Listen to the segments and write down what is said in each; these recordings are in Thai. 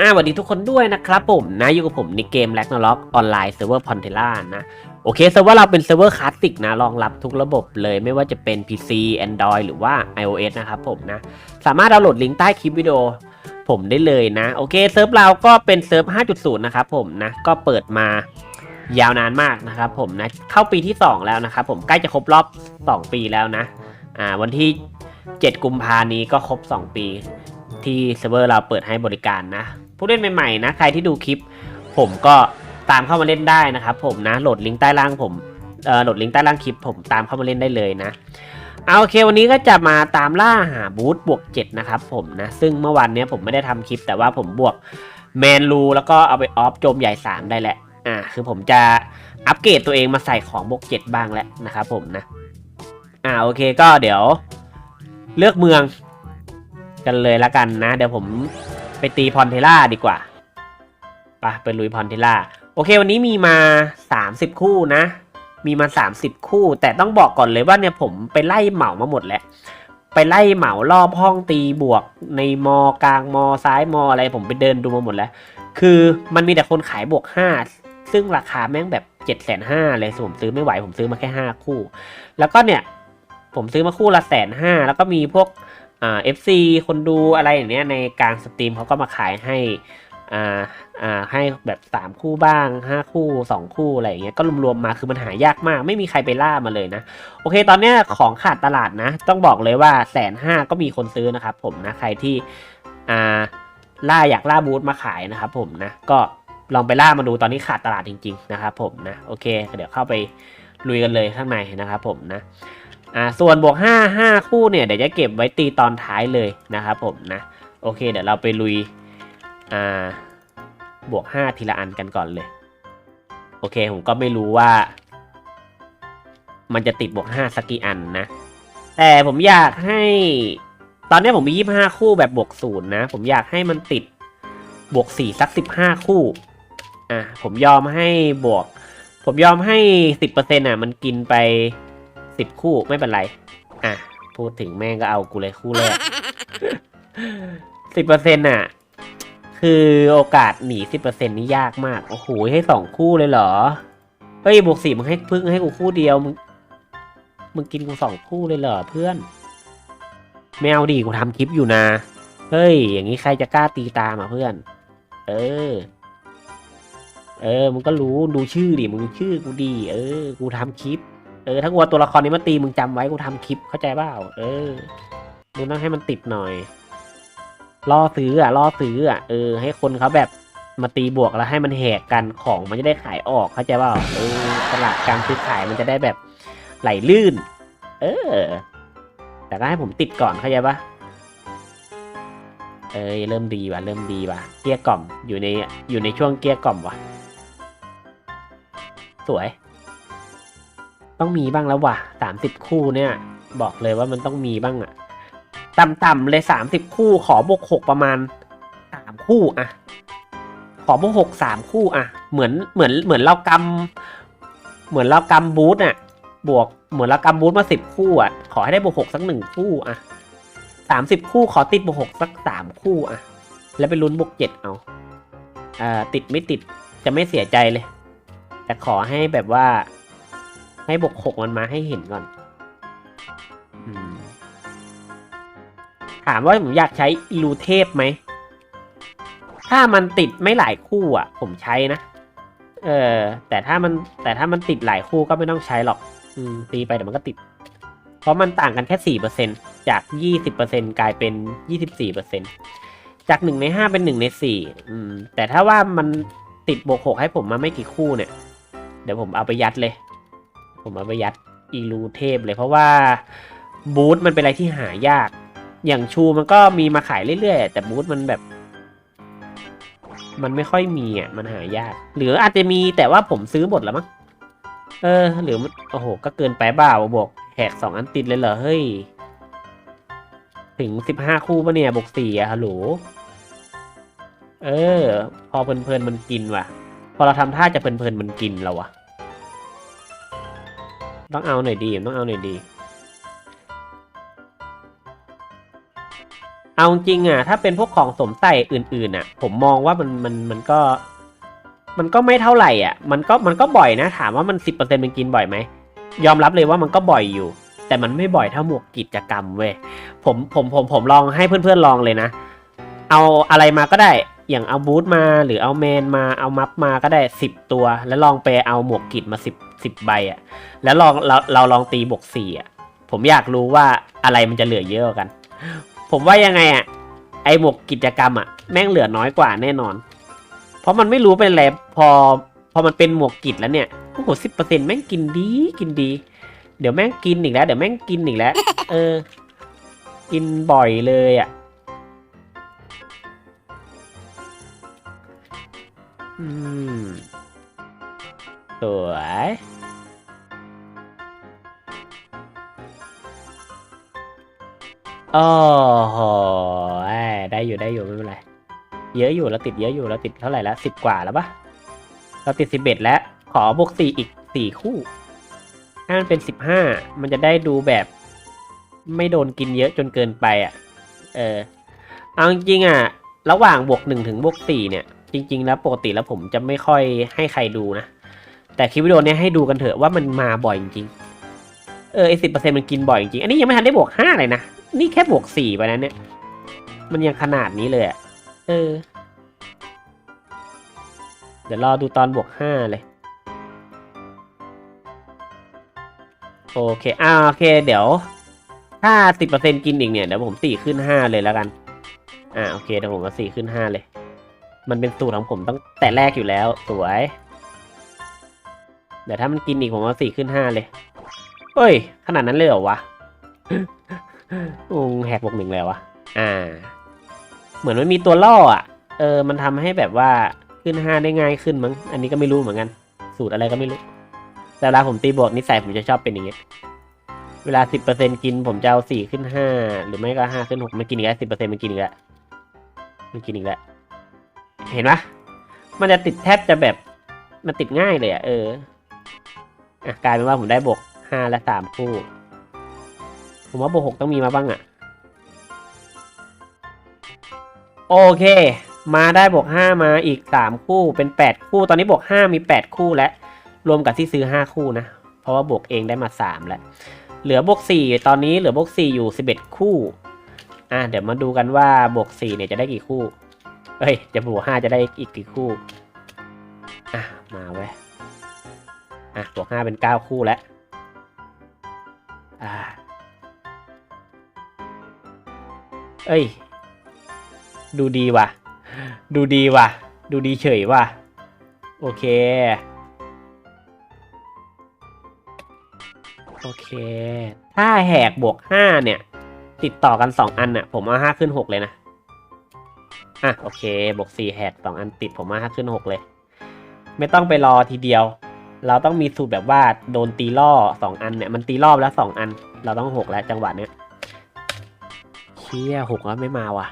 อ่าสวัสดีทุกคนด้วยนะครับผมนะอยู่กับผมในเกม r a g n a r o k ออนไลน์เซิร์ฟเวอร์พอนเทล่านะโอเคเซิร์ฟเวอร์เราเป็นเซิร์ฟเวอร์คลาสสิกนะรองรับทุกระบบเลยไม่ว่าจะเป็น PC Android หรือว่า iOS นะครับผมนะ สามารถดาวน์โหลดลิงก์ใต้คลิปวิดีโอผมได้เลยนะ โอเคเซิร์ฟเราก็เป็นเซิร์ฟ 5.0 นะครับผมนะ ก็เปิดมายาวนานมากนะครับผมนะ เข้าปีที่ 2 แล้วนะครับผมใกล้จะครบรอบ 2 ปีแล้วนะอ่าวันที่ 7 กุมภานี้ก็ครบ 2 ปี ที่เซิร์ฟเวอร์เราเปิดให้บริการนะ ผู้เล่นใหม่ๆนะใครที่ดูคลิป ผมก็ตามเข้ามาเล่นได้นะครับผมนะโหลดลิงก์ใต้ล่างผมโหลดลิงก์ใต้ล่างคลิป ผมตามเข้ามาเล่นได้เลยนะเอาโอเควันนี้ก็จะมาตามล่าหาบูธบวก7นะครับผมนะซึ่งเมื่อวานนี้ผมไม่ได้ทำคลิป แต่ว่าผมบวกแมนรูแล้วก็เอาไปออฟโจมใหญ่ 3 ได้แหละอ่าคือผมจะอัปเกรดตัวเองมาใส่ของบวก7บ้างแล้วนะครับผมนะอ่าโอเคก็เดี๋ยวเลือกเมืองกันเลยละกันนะ เดี๋ยวผม ไปตีพอนเทล่าดีกว่าไปไปลุยพอนเทล่า โอเค วันนี้มีมา 30 คู่นะ มีมา 30 คู่ แต่ต้องบอกก่อนเลยว่าเนี่ยผมไปไล่เหมามาหมดแล้ว ไปไล่เหมารอบห้องตีบวกในมอกลางมอซ้ายมออะไรผมไปเดินดูมาหมดแล้ว คือมันมีแต่คนขายบวก 5 ซึ่งราคาแม่งแบบ7จ็ดแสนห้าเลยผมซื้อไม่ไหวผมซื้อมาแค่ 5 คู่ แล้วก็เนี่ยผมซื้อมาคู่ละแสนห้าแล้วก็มีพวก อ่าเอฟซีคนดูอะไรอย่างเนี้ยในกลางสตรีมเขาก็มาขายให้อ่าอ่าให้แบบสามคู่บ้างห้าคู่สองคู่อะไรอย่างเงี้ยก็รวมๆมาคือมันหายากมาก ไม่มีใครไปล่ามาเลยนะ โอเค ตอนเนี้ยของขาดตลาดนะ ต้องบอกเลยว่าแสนห้าก็มีคนซื้อนะครับผมนะ ใครที่อ่าล่าอยากล่าบูธมาขายนะครับผมนะ ก็ลองไปล่ามาดูตอนนี้ขาดตลาดจริง ๆ นะครับผมนะ โอเค เดี๋ยวเข้าไปลุยกันเลยข้างในนะครับผมนะ อ่าส่วนบวก 5 5 คู่เนี่ยเดี๋ยวจะเก็บไว้ตีตอนท้ายเลยนะครับผมนะโอเคเดี๋ยวเราไปลุยอ่าบวก 5 ทีละอันกันก่อนเลย โอเคผมก็ไม่รู้ว่า มันจะติดบวก 5 สักกี่อันนะ แต่ผมอยากให้ ตอนนี้ผมมี 25 คู่แบบบวกศูนย์นะ ผมอยากให้มันติดบวก 4 สัก 15 คู่อะผมยอมให้บวก ผมยอมให้ 10%อะมันกินไป สิบคู่ไม่เป็นไร อะ พูดถึงแม่งก็เอากูเลยคู่แรกสิบเปอร์เซ็นต์อะ คือโอกาสหนีสิบเปอร์เซ็นต์นี่ยากมาก โอ้โห ให้สองคู่เลยเหรอ เฮ้ยบวกสี่มึงให้พึ่งให้กูคู่เดียว มึง มึงกินกูสองคู่เลยเหรอเพื่อน ไม่เอาดิกูทำคลิปอยู่นะ เฮ้ย อย่างนี้ใครจะกล้าตีตามอะเพื่อน เออเออ มึงก็รู้ ดูชื่อดิ มึงชื่อกูดี เออ กูทำคลิป เออถ้ากูเอาตัวละครนี้มาตีมึงจำไว้กูทำคลิปเข้าใจเปล่าเออมึงต้องให้มันติดหน่อยล่อซื้ออะล่อซื้ออะเออ ให้คนเขาแบบมาตีบวกแล้วให้มันแหกกันของมันจะได้ขายออกเข้าใจเปล่าเออตลาดการซื้อขายมันจะได้แบบไหลลื่น เออ แต่ก็ให้ผมติดก่อนเข้าใจปะเอ้ยเริ่มดีว่ะเริ่มดีว่ะเกลี้ยกล่อมอยู่ในอยู่ในช่วงเกลี้ยกล่อมว่ะ สวย ต้องมีบ้างแล้วว่ะสามสิบคู่เนี่ย บอกเลยว่ามันต้องมีบ้างอะต่ำๆเลยสามสิบคู่ขอบวกหกประมาณสามคู่อะขอบวกหกสามคู่อะเหมือนเหมือนเหมือนเรากำเหมือนเรากำบูธอะบวกเหมือนเรากำบูธมาสิบคู่อะขอให้ได้บวกหกสักหนึ่งคู่อะสามสิบคู่ขอติดบวกหกสักสามคู่อะแล้วไปลุ้นบวกเจ็ดเอาอ่าติดไม่ติดจะไม่เสียใจเลย แต่ขอให้แบบว่า ให้บวกหกมันมาให้เห็นก่อนอถามว่าผมอยากใช้อิลูเทพไหม ถ้ามันติดไม่หลายคู่อะ ผมใช้นะ เออ แต่ถ้ามันแต่ถ้ามันติดหลายคู่ก็ไม่ต้องใช้หรอก อืม ตีไปเดี๋ยวมันก็ติด เพราะมันต่างกันแค่สี่เปอร์เซ็นจากยี่สิบเปอร์เซ็นกลายเป็นยี่สิบสี่เปอร์เซ็นจากหนึ่งในห้าเป็นหนึ่งในสี่อืมแต่ถ้าว่ามันติดบวกหกให้ผมมาไม่กี่คู่เนี่ย เดี๋ยวผมเอาไปยัดเลย ผมเอาไปยัดอีลูเทพเลยเพราะว่าบูธมันเป็นอะไรที่หายาก อย่างชูมันก็มีมาขายเรื่อยๆ แต่บูธมันแบบ มันไม่ค่อยมีอะมันหายาก หรืออาจจะมีแต่ว่าผมซื้อหมดแล้วมั้งเออ หรือโอ้โห ก็เกินไปเปล่าบอกแหกสองอันติดเลยเหรอ เฮ้ย ถึงสิบห้าคู่ปะเนี่ยบวกสี่อะฮัลโหลเออ พอเพลินๆมันกินว่ะ พอเราทำท่าจะเพลินๆมันกินเราอะ ต้องเอาหน่อยดีต้องเอาหน่อยดี เอาจริงอะ ถ้าเป็นพวกของสมใส่อื่นๆอะ ผมมองว่ามันมันมันก็ มันก็ไม่เท่าไหร่อะ มันก็มันก็บ่อยนะ ถามว่ามันสิบเปอร์เซ็นมันกินบ่อยไหม ยอมรับเลยว่ามันก็บ่อยอยู่ แต่มันไม่บ่อยเท่าหมวกกิจกรรมเว้ย ผมผมผมผมลองให้เพื่อนๆลองเลยนะ เอาอะไรมาก็ได้อย่างเอาบูทมาหรือเอาแมนมาเอามัฟมาก็ได้สิบตัว แล้วลองไปเอาหมวกกิจมาสิบ สิบใบอะ แล้วลองเราเราลองตีบวกสี่อะ ผมอยากรู้ว่าอะไรมันจะเหลือเยอะกัน ผมว่ายังไงอะ ไอหมวกกิจกรรมอะ แม่งเหลือน้อยกว่าแน่นอน เพราะมันไม่รู้เป็นอะไรพอ พอมันเป็นหมวกกิจแล้วเนี่ย โอ้โหสิบเปอร์เซ็นแม่งกินดีกินดี เดี๋ยวแม่งกินอีกแล้ว เดี๋ยวแม่งกินอีกแล้ว เออ กินบ่อยเลยอะอืม สวยโอ้โหได้อยู่ได้อยู่ไม่เป็นไร เยอะอยู่เราติดเยอะอยู่เราติดเท่าไหร่แล้วสิบกว่าแล้วปะเราติดสิบเอ็ดแล้ว ขอบวกสี่อีกสี่คู่ถ้ามันเป็นสิบห้ามันจะได้ดูแบบ ไม่โดนกินเยอะจนเกินไปอะ เออ เอาจริงอะ ระหว่างบวกหนึ่งถึงบวกสี่เนี่ย จริง ๆ แล้วปกติแล้วผมจะไม่ค่อยให้ใครดูนะ แต่คลิปวิดีโอเนี้ยให้ดูกันเถอะว่ามันมาบ่อยจริงๆเออไอสิบเปอร์เซ็นมันกินบ่อยจริงอันนี้ยังไม่ทันได้บวกห้าเลยนะ นี่แค่บวกสี่ไปนะเนี่ย มันยังขนาดนี้เลยอะเออ เดี๋ยวรอดูตอนบวกห้าเลย โอเคอ่าโอเค เดี๋ยว ถ้าสิบเปอร์เซ็นกินอีกเนี่ยเดี๋ยวผมสี่ขึ้นห้าเลยแล้วกัน อ่าโอเคเดี๋ยวผมก็สี่ขึ้นห้าเลย มันเป็นสูตรของผมตั้งแต่แรกอยู่แล้วสวย เดี๋ยวถ้ามันกินอีกผมก็สี่ขึ้นห้าเลย เฮ้ย ขนาดนั้นเลยเหรอวะอืงแหกบวกหนึ่งแล้ววะ อ่า เหมือนมันมีตัวล่ออะ เออ มันทำให้แบบว่าขึ้นห้าได้ง่ายขึ้นมั้ง อันนี้ก็ไม่รู้เหมือนกัน สูตรอะไรก็ไม่รู้ แต่เวลาผมตีบวกนิสัยผมจะชอบเป็นอย่างเงี้ย เวลาสิบเปอร์เซ็นกินผมจะเอาสี่ขึ้นห้าหรือไม่ก็ห้าขึ้นหกมันกินอีกแล้วสิบเปอร์เซ็นมันกินอีกแล้วมันกินอีกแล้ว เห็นปะมันจะติดแทบจะแบบ มันติดง่ายเลยอะ เออ อะกลายเป็นว่าผมได้บวกห้าและสามคู่ ผมว่าบวกหกต้องมีมาบ้างอะ่ะ โอเค มาได้บวกห้ามาอีกสามคู่เป็นแปดคู่ ตอนนี้บวกห้ามีแปดคู่แล้ว รวมกับที่ซื้อห้าคู่นะ เพราะว่าบวกเองได้มาสามแล้ว เหลือบวกสี่ตอนนี้เหลือบวกสี่อยู่สิบเอ็ดคู่ อะเดี๋ยวมาดูกันว่าบวกสี่เนี่ยจะได้กี่คู่ เอ้ย จะบวกห้าจะได้อีกกี่คู่ อะ มาเว้ย อะบวกห้าเป็นเก้าคู่แล้วอ่าเอ้ย ดูดีว่ะ ดูดีว่ะ ดูดีเฉยว่ะ โอเค โอเค ถ้าแหกบวกห้าเนี่ย ติดต่อกันสองอันน่ะ ผมเอาห้าขึ้นหกเลยนะ อะ โอเค บวกสี่แหกสองอันติดผมเอาห้าขึ้นหกเลย ไม่ต้องไปรอทีเดียว เราต้องมีสูตรแบบว่าโดนตีล่อสองอันเนี่ยมันตีรอบแล้วสองอัน เราต้องหกแล้วจังหวะเนี้ยเชี่ยหกแล้วไม่มาว่ะ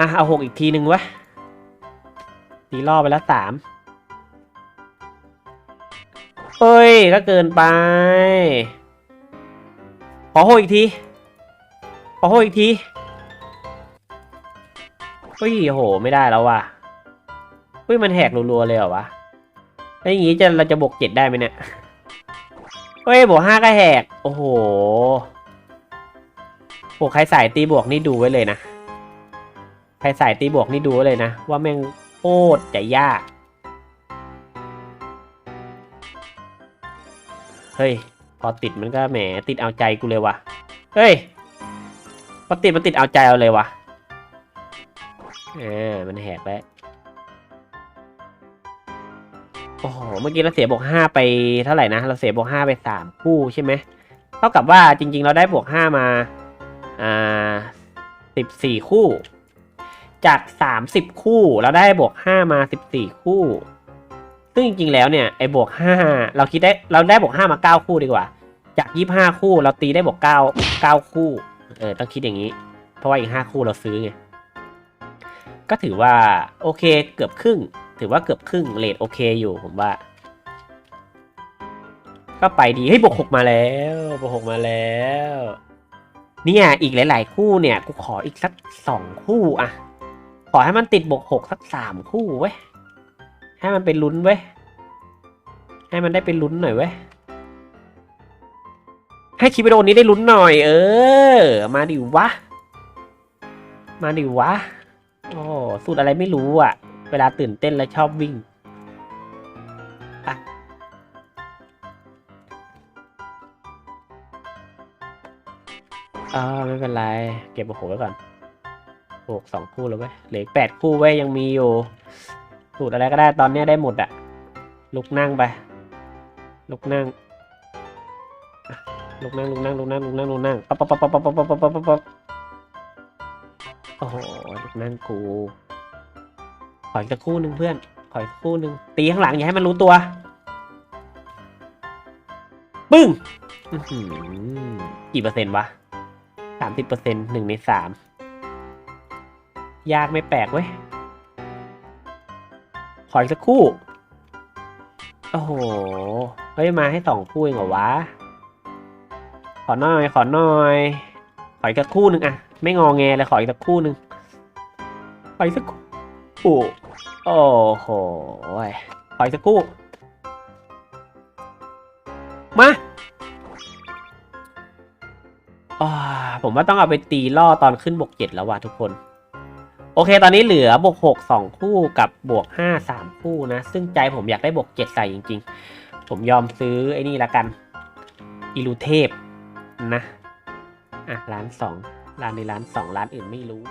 อะเอาหกอีกทีหนึ่งวะตีล่อไปแล้วสามเอ้ยก็เกินไป ขอโหกอีกที ขอโหกอีกทีเฮ้ยโห ไม่ได้แล้วว่ะเฮ้ยมันแหกรัวๆเลยเหรอวะ แล้วอย่างงี้จะเราจะบวกเจ็ดได้ไหมเนี่ยเฮ้ยบวกห้าก็แหก โอ้โหโหใครสายตีบวกนี่ดูไว้เลยนะ ใครสายตีบวกนี่ดูไว้เลยนะ ว่าแม่งโคตรจะยาก เฮ้ย พอติดมันก็แหมติดเอาใจกูเลยว่ะ เฮ้ย พอติดมันติดเอาใจเอาเลยว่ะอ่ามันแหกแล้ โอ้โห เมื่อกี้เราเสียบวกห้าไปเท่าไหร่นะ เราเสียบวกห้าไปสามคู่ใช่ไหม เท่ากับว่าจริง ๆ เราได้บวกห้ามา อ่าสิบสี่คู่ จากสามสิบคู่เราได้บวกห้ามาสิบสี่คู่ ซึ่งจริง ๆ แล้วเนี่ยไอ้บวกห้าเราคิดได้เราได้บวกห้ามาเก้าคู่ดีกว่า จากยี่ห้าคู่เราตีได้บวกเก้าเก้าคู่ เออต้องคิดอย่างนี้ เพราะว่าอีกห้าคู่เราซื้อไง ก็ถือว่าโอเคเกือบครึ่ง ถือว่าเกือบครึ่งเลทโอเคอยู่ผมว่า ก็ไปดีเฮ้ยบวกหกมาแล้วบวกหกมาแล้วเนี่ยอีกหลาย ๆ คู่เนี่ยกูขออีกสักสองคู่อะขอให้มันติดบวกหกสักสามคู่เว้ยให้มันเป็นลุ้นเว้ยให้มันได้เป็นลุ้นหน่อยเว้ยให้คลิปวิดีโอนี้ได้ลุ้นหน่อย เออ มาดิวะ มาดิวะ โอ้สูตรอะไรไม่รู้อะ เวลาตื่นเต้นแล้วชอบวิ่งอะอ่าไม่เป็นไร เก็บโอ้โหไว้ก่อนโอ้สองคู่แล้วเว้ยเหลือแปดคู่เว้ยยังมีอยู่ สูตรอะไรก็ได้ตอนนี้ได้หมดอะลุกนั่งไป ลุกนั่งลุกนั่งลุกนั่งลุกนั่งลุกนั่งลุกนั่งปั๊บปั๊บปั๊บปั๊บปั๊บปั๊บปั๊บปั๊บปั๊บปั๊บโอ้โหลุกนั่งกู ออีกคู่หนึ่งเพื่อน ขออีกคู่หนึ่งตีข้างหลังอย่าให้มันรู้ตัว ปึ้งกี่เปอร์เซ็นต์วะสามสิบเปอร์เซ็นต์หนึ่งในสามยากไม่แปลกเว้ย ขออีกสักคู่ โอ้โห เฮ้ย มาให้สองคู่เองเหรอวะ ขอหน่อย ขอหน่อย ขออีกสักคู่หนึ่งอะ ไม่งอแงเลยขออีกสักคู่หนึ่งขออีกสักคู่ โอ้โหขออีกสักคู่มาอ่าผมว่าต้องเอาไปตีล่อตอนขึ้นบวกเจ็ดแล้วว่ะทุกคน โอเค ตอนนี้เหลือบวกหกสองคู่กับบวกห้าสามคู่นะ ซึ่งใจผมอยากได้บวกเจ็ดใส่จริง ๆ ผมยอมซื้อไอ้นี่ละกัน อิลูเทพนะ อะ ร้านสองร้านในร้านสองร้านอื่นไม่รู้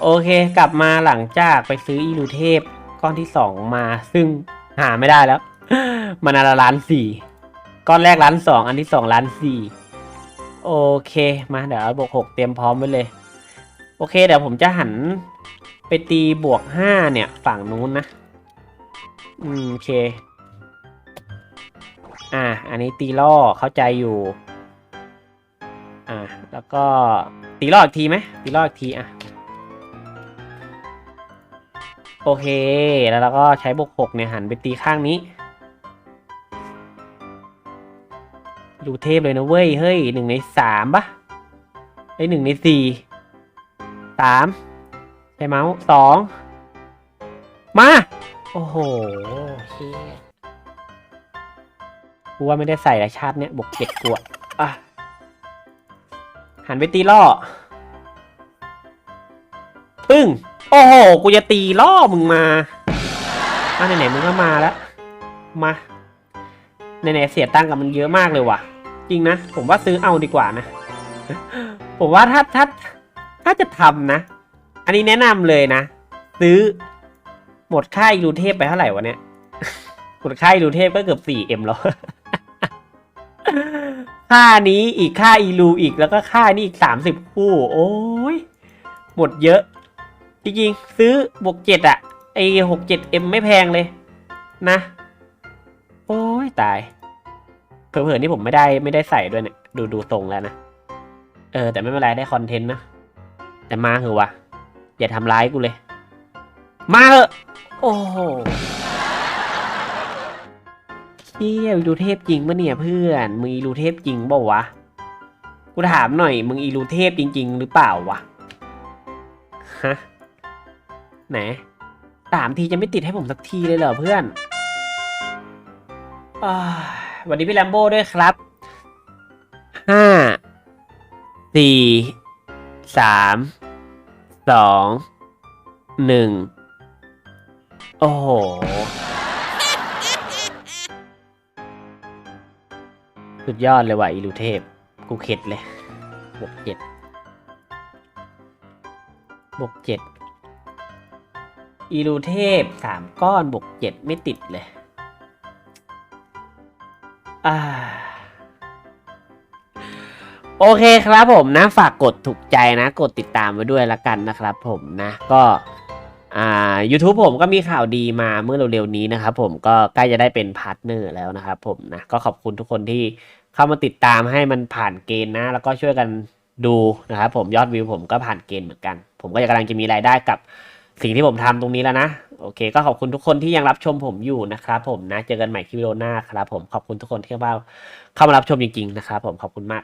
โอเค กลับมาหลังจากไปซื้ออิลูเทพก้อนที่สองมา ซึ่งหาไม่ได้แล้ว มันอนละล้านสี่ก้อนแรกล้านสองอันที่สองล้านสี่โอเคมาเดี๋ยวเอาบวกหกเตรียมพร้อมไว้เลย โอเคเดี๋ยวผมจะหันไปตีบวกห้าเนี่ย ฝั่งนู้นนะ อืมโอเค อะอันนี้ตีล่อเข้าใจอยู่ อะแล้วก็ตีล่ออีกทีไหมตีล่ออีกทีอะ โอเค แล้วเราก็ใช้บวกหกเนี่ยหันไปตีข้างนี้ ดูเทพเลยนะเว้ย เฮ้ยหนึ่งในสามปะไอ้หนึ่งในสี่สามใช่เมาส์สองมา โอ้โหเฮียกูว่าไม่ได้ใส่ละชาติเนี้ยบวกเจ็ดกวดอะหันไปตีล่อ ปึ้ง โอ้โห กูจะตีล่อมึงมามาไหนๆมึงก็มาแล้ว มา ไหนๆเสียตังค์กับมันเยอะมากเลยว่ะ จริงนะ ผมว่าซื้อเอาดีกว่านะ ผมว่าถ้าถ้าถ้าจะทำนะ อันนี้แนะนำเลยนะ ซื้อ หมดค่าอีลูเทพไปเท่าไหร่วะเนี่ย หมดค่าอีลูเทพก็เกือบสี่เอ็มแล้วค่านี้อีกค่าอีลูอีกแล้วก็ค่านี่อีกสามสิบคู่ โอ้ยหมดเยอะ จริงๆซื้อบวกเจ็ดอะไอหกเจ็ดเอ็มไม่แพงเลยนะ โอ้ยตายเผลอๆนี่ผมไม่ได้ไม่ได้ใส่ด้วยเนี่ย ดูดูตรงแล้วนะ เออ แต่ไม่เป็นไรได้คอนเทนต์นะ แต่มาเหอะวะ อย่าทำร้ายกูเลย มาเหอะ โอ้โหเที่ยดูเทพจริงปะเนี่ยเพื่อนมึงอีลูเทพจริงเปล่าวะ กูถามหน่อยมึงอีลูเทพจริง ๆ หรือเปล่าวะ ฮะ ไหนสามทีจะไม่ติดให้ผมสักทีเลยเหรอเพื่อนอวัสดีพี่แลมโบ้ด้วยครับห้าสี่สามสองหนึ่งโอ้โหสุดยอดเลยว่ะอีลูเทพ กูเข็ดเลยบวกเจ็ดบวกเจ็ด อีลูเทพสามก้อนบวกเจ็ดไม่ติดเลย อ่าโอเคครับผมนะฝากกดถูกใจนะ กดติดตามไว้ด้วยละกันนะครับผมนะก็อ่า YouTube ผมก็มีข่าวดีมาเมื่อเร็วๆนี้นะครับผมก็ใกล้จะได้เป็นพาร์ทเนอร์แล้วนะครับผมนะก็ขอบคุณทุกคนที่เข้ามาติดตามให้มันผ่านเกณฑ์นะ แล้วก็ช่วยกันดูนะครับผมยอดวิวผมก็ผ่านเกณฑ์เหมือนกัน ผมก็กำลังจะมีรายได้กับ สิ่งที่ผมทำตรงนี้แล้วนะ โอเค ก็ขอบคุณทุกคนที่ยังรับชมผมอยู่นะครับผมนะ เจอกันใหม่คลิปวิดีโอหน้าครับผม ขอบคุณทุกคนที่เข้ามาเข้ามารับชมจริงๆนะครับผม ขอบคุณมาก